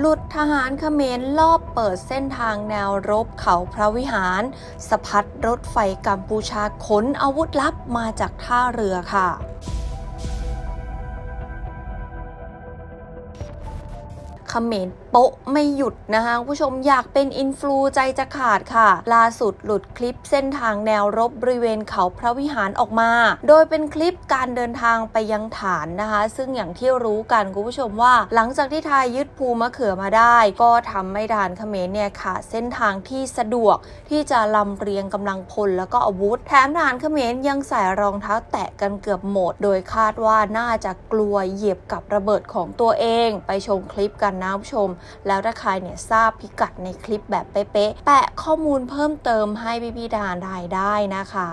หลุดทหารเขมรลอบเปิดเส้นทางแนวรบเขาพระวิหาร สะพัดรถไฟกัมพูชาขนอาวุธลับมาจากท่าเรือค่ะ ขมรโป๊ะไม่หยุดนะคะคุณผู้ชมอยากเป็นอินฟลูใจจะขาดค่ะ ล่าสุดหลุดคลิปเส้นทางแนวรบบริเวณเขาพระวิหารออกมา โดยเป็นคลิปการเดินทางไปยังฐานนะคะ ซึ่งอย่างที่รู้กันคุณผู้ชมว่า หลังจากที่ไทยยึดภูมะเขือมาได้ ก็ทำให้ทหารเขมรเนี่ยขาดเส้นทางที่สะดวกที่จะลำเรียงกำลังพลแล้วก็อาวุธ แถมทหารเขมรยังใส่รองเท้าแตะกันเกือบหมด โดยคาดว่าน่าจะกลัวเหยียบกับระเบิดของตัวเอง ไปชมคลิปกันนะผู้ชม แล้วถ้าใครเนี่ยทราบพิกัดในคลิปแบบเป๊ะๆแปะข้อมูลเพิ่มเติมให้พี่ๆทหารไทยได้นะคะ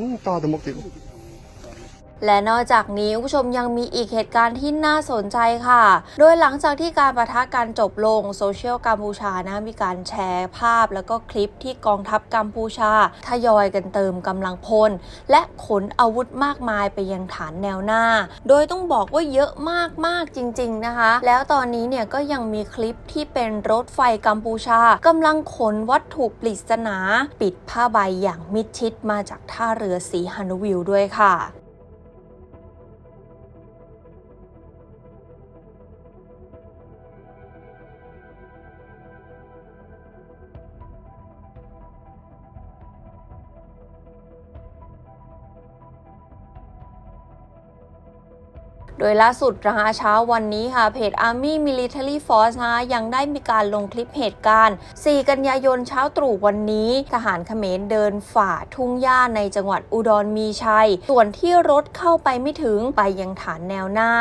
อืมต่อตะมกติด และนอกจากนี้คุณผู้ชมยังมีอีกเหตุการณ์ที่น่าสนใจค่ะ โดยหลังจากที่การประทะการจบลงโซเชียลกัมพูชานะมีการแชร์ภาพ แล้วก็คลิปที่กองทัพกัมพูชา ทยอยกันเติมกำลังพล และขนอาวุธมากมายไปยังฐานแนวหน้า โดยต้องบอกว่าเยอะมากๆจริง ๆนะคะ แล้วตอนนี้เนี่ยก็ยังมีคลิปที่เป็นรถไฟกัมพูชากำลังขนวัตถุปริศนา ปิดผ้าใบอย่างมิดชิดมาจากท่าเรือสีฮานุวิวด้วยค่ะ โดยล่าสุดนะคะเช้าวันนี้ค่ะเพจ Army Military Force นะคะยังได้มีการลงคลิปเหตุการณ์ 4 กันยายนเช้าตรู่วันนี้ ทหารเขมรเดินฝ่าทุ่งหญ้าในจังหวัดอุดรมีชัย ส่วนที่รถเข้าไปไม่ถึงไปยังฐานแนวหน้า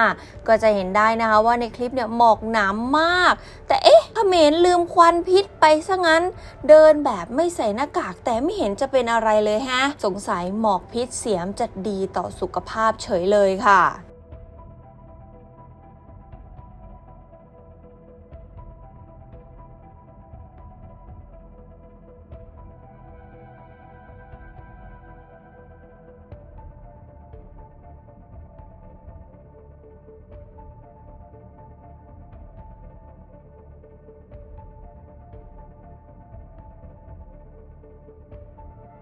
ก็จะเห็นได้นะคะว่าในคลิปเนี่ยหมอกหนามาก แต่เอ๊ะเขมรลืมควันพิษไปซะงั้น เดินแบบไม่ใส่หน้ากากแต่ไม่เห็นจะเป็นอะไรเลยฮะ สงสัยหมอกพิษเสียมจะดีต่อสุขภาพเฉยเลยค่ะ Thank you.